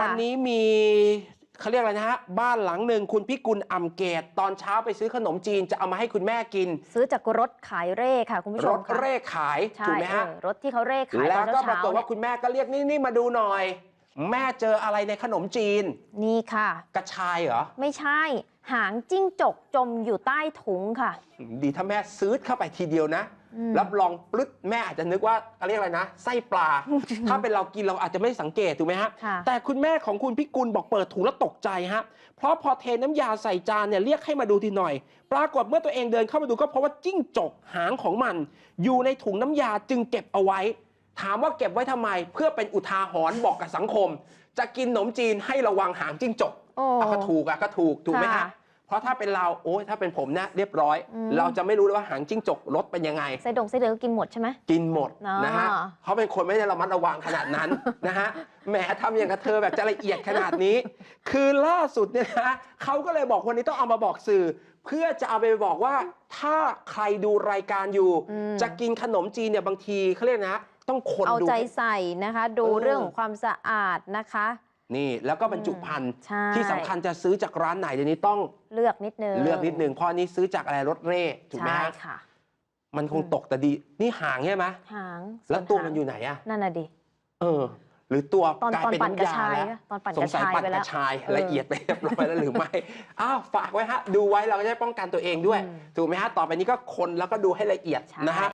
วันนี้มีเขาเรียกอะไรนะฮะ บ้านหลังหนึ่งคุณพิกุลอ่ำเกต ตอนเช้าไปซื้อขนมจีนจะเอามาให้คุณแม่กิน ซื้อจากรถขายเร่ค่ะ คุณผู้ชรมถค่ะเร่ขาย ใช่ถูกไหมฮะ เออรถที่เขาเร่ขายตแล้อวนก็ปราเช้ากฏๆว่าเนี่ยคุณแม่ก็เรียกนี่นี่มาดูหน่อย แม่เจออะไรในขนมจีน นี่ค่ะ กระชายเหรอ ไม่ใช่ หางจิ้งจกจมอยู่ใต้ถุงค่ะ ดีถ้าแม่ซื้อเข้าไปทีเดียวนะ อืม รับรองปลึดแม่อาจจะนึกว่าเขาเรียกอะไรนะ ไส้ปลา ถ้าเป็นเรากินเราอาจจะไม่สังเกตถูกไหมฮะ ค่ะ แต่คุณแม่ของคุณพิกุลบอกเปิดถุงแล้วตกใจฮะ เพราะพอเทน้ำยาใส่จานเนี่ยเรียกให้มาดูทีหน่อย ปรากฏเมื่อตัวเองเดินเข้ามาดูก็เพราะว่าจิ้งจกหางของมัน อยู่ในถุงน้ำยาจึงเก็บเอาไว้ ถามว่าเก็บไว้ทำไมเพื่อเป็นอุทาหรณ์บอกกับสังคม จะกินขนมจีนให้ระวังหางจิ้งจกโอ้อะก็ถูกอะก็ถูกถูกไหมฮะค่ะเพราะถ้าเป็นเราโอ้ยถ้าเป็นผมนะเรียบร้อยอืมเราจะไม่รู้เลยว่าหางจิ้งจกรสเป็นยังไงไส้ดงไส้เดือนก็กินหมดใช่ไหมกินหมดอ๋อนะฮะเขาเป็นคนไม่ได้ระมัดระวังขนาดนั้นนะฮะแหมทำอย่างกับเธอแบบจะละเอียดขนาดนี้ คือล่าสุดเนี่ยนะเขาก็เลยบอกวันนี้ต้องเอามาบอกสื่อ เพื่อจะเอาไปบอกว่าถ้าใครดูรายการอยู่อืมจะกินขนมจีนเนี่ยบางทีเขาเรียกนะ ต้องคนเอาดูใจใส่นะคะ ดูเออเรื่องของความสะอาดนะคะ นี่แล้วก็บรรจุภัณฑ์ใช่ ที่สำคัญจะซื้อจากร้านไหนเดี๋ยวนี้ต้องเลือกนิดนึงเลือกนิดนึงเพราะอันนี้ซื้อจากอะไรรถเร่ถูกไหมใช่ฮะค่ะ มันคงตกแต่ดีนี่หางใช่ไหมหางแล้วตัวหางมันอยู่ไหนอะนั่นน่ะดิเออ หรือตัวตอนกลายตอนเป็นปั่นกระน้ำยาชายแล้วอะตอนปั่นสกงระสัยชายปั่นไปกแล้วระชายเออละเอียดไปเรียบร้อยแล้วหรือไม่ อ้าวฝากไว้ฮะ ดูไว้เราก็จะได้ป้องกันตัวเองด้วย อืมถูกไหมฮะ ต่อไปนี้ก็คนแล้วก็ดูให้ละเอียดใช่ นะฮะ